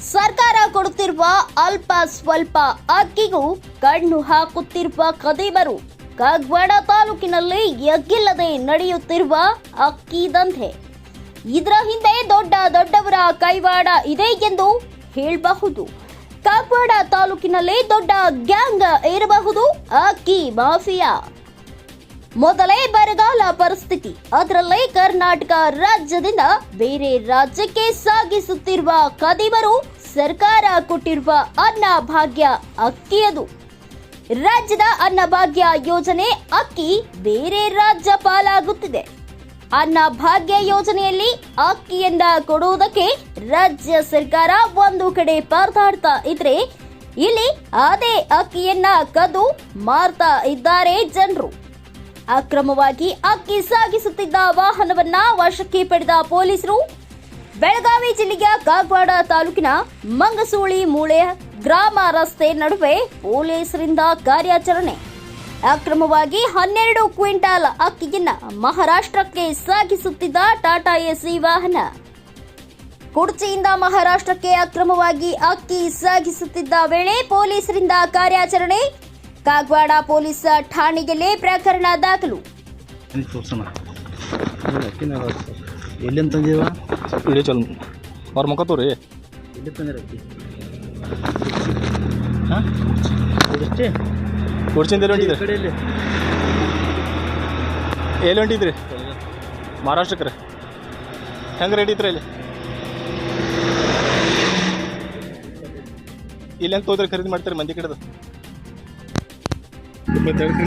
ಸರ್ಕಾರ ಕೊಡುತ್ತಿರುವ ಅಲ್ಪ ಸ್ವಲ್ಪ ಅಕ್ಕಿಗೂ ಕಣ್ಣು ಹಾಕುತ್ತಿರುವ ಕದೀಮರು ಕಾಗವಾಡ ತಾಲೂಕಿನಲ್ಲಿ ಎಗ್ಗಿಲ್ಲದೆ ನಡೆಯುತ್ತಿರುವ ಅಕ್ಕಿ ದಂಧೆ. ಇದರ ಹಿಂದೆ ದೊಡ್ಡ ದೊಡ್ಡವರ ಕೈವಾಡ ಇದೆ ಎಂದು ಹೇಳಬಹುದು. ಕಾಗವಾಡ ತಾಲೂಕಿನಲ್ಲಿ ದೊಡ್ಡ ಗ್ಯಾಂಗ್ ಇರಬಹುದು ಅಕ್ಕಿ ಮಾಫಿಯಾ. ಮೊದಲೇ ಬರಗಾಲ ಪರಿಸ್ಥಿತಿ. ಅದರಲ್ಲೇ ಕರ್ನಾಟಕ ರಾಜ್ಯದಿಂದ ಬೇರೆ ರಾಜ್ಯಕ್ಕೆ ಸಾಗಿಸುತ್ತಿರುವ ಕದಿಮರು ಸರ್ಕಾರ ಕೊಟ್ಟಿರುವ ಅನ್ನ ಭಾಗ್ಯ ಅಕ್ಕಿಯದು ರಾಜ್ಯದ ಅನ್ನಭಾಗ್ಯ ಯೋಜನೆ ಅಕ್ಕಿ ಬೇರೆ ರಾಜ್ಯ ಪಾಲಾಗುತ್ತಿದೆ. ಅನ್ನ ಭಾಗ್ಯ ಯೋಜನೆಯಲ್ಲಿ ಅಕ್ಕಿಯನ್ನ ಕೊಡುವುದಕ್ಕೆ ರಾಜ್ಯ ಸರ್ಕಾರ ಒಂದು ಕಡೆ ಪರದಾಡ್ತಾ ಇದ್ರೆ ಇಲ್ಲಿ ಅದೇ ಅಕ್ಕಿಯನ್ನ ಕದು ಮಾರ್ತಾ ಇದ್ದಾರೆ ಜನರು. ಅಕ್ರಮವಾಗಿ ಅಕ್ಕಿ ಸಾಗಿಸುತ್ತಿದ್ದ ವಾಹನವನ್ನ ವಶಕ್ಕೆ ಪಡೆದ ಪೊಲೀಸರು ಬೆಳಗಾವಿ ಜಿಲ್ಲೆಯ ಕಾಗವಾಡ ತಾಲೂಕಿನ ಮಂಗಸೂಳಿ ಮೂಳೆ ಗ್ರಾಮ ರಸ್ತೆ ನಡುವೆ ಪೊಲೀಸರಿಂದ ಕಾರ್ಯಾಚರಣೆ. ಅಕ್ರಮವಾಗಿ ಹನ್ನೆರಡು ಕ್ವಿಂಟಾಲ್ ಅಕ್ಕಿಯನ್ನ ಮಹಾರಾಷ್ಟ್ರಕ್ಕೆ ಸಾಗಿಸುತ್ತಿದ್ದ ಟಾಟಾ ಎಸಿ ವಾಹನ. ಕುಡ್ಚಿಯಿಂದ ಮಹಾರಾಷ್ಟ್ರಕ್ಕೆ ಅಕ್ರಮವಾಗಿ ಅಕ್ಕಿ ಸಾಗಿಸುತ್ತಿದ್ದ ವೇಳೆ ಪೊಲೀಸರಿಂದ ಕಾರ್ಯಾಚರಣೆ ಕಾಗವಾಡ ಪೊಲೀಸ್ ಠಾಣೆಯಲ್ಲಿ ಪ್ರಕರಣ ದಾಖಲು. ಎಲ್ಲಿಂದ ತಂದೀವ ಇಡೀ ಚಲ್ ಅವ್ರ ಮುಖ ತೋರಿ. ಎಲ್ಲಿ ತಂದಿರ ಅಕ್ಕಿ? ಹಾಂ? ಕೊಡ್ಚಿಂದ ಎಲ್ಲಿ ಹೊಂಟಿದ್ರಿ? ಎಲ್ಲಿ ಹೊಂಟಿದ್ರಿ? ಮಹಾರಾಷ್ಟ್ರಕ್ಕೆ ರೀ. ಹೆಂಗೆ ರೇಟ್ ಇತ್ರಿ ಇಲ್ಲಿ ಇಲ್ಲಿ ಹೆಂಗೆ ತೋದ್ರಿ ಖರೀದಿ ಮಾಡ್ತಾರೆ ಮಂದಿ ಕಡೆದು? 我 等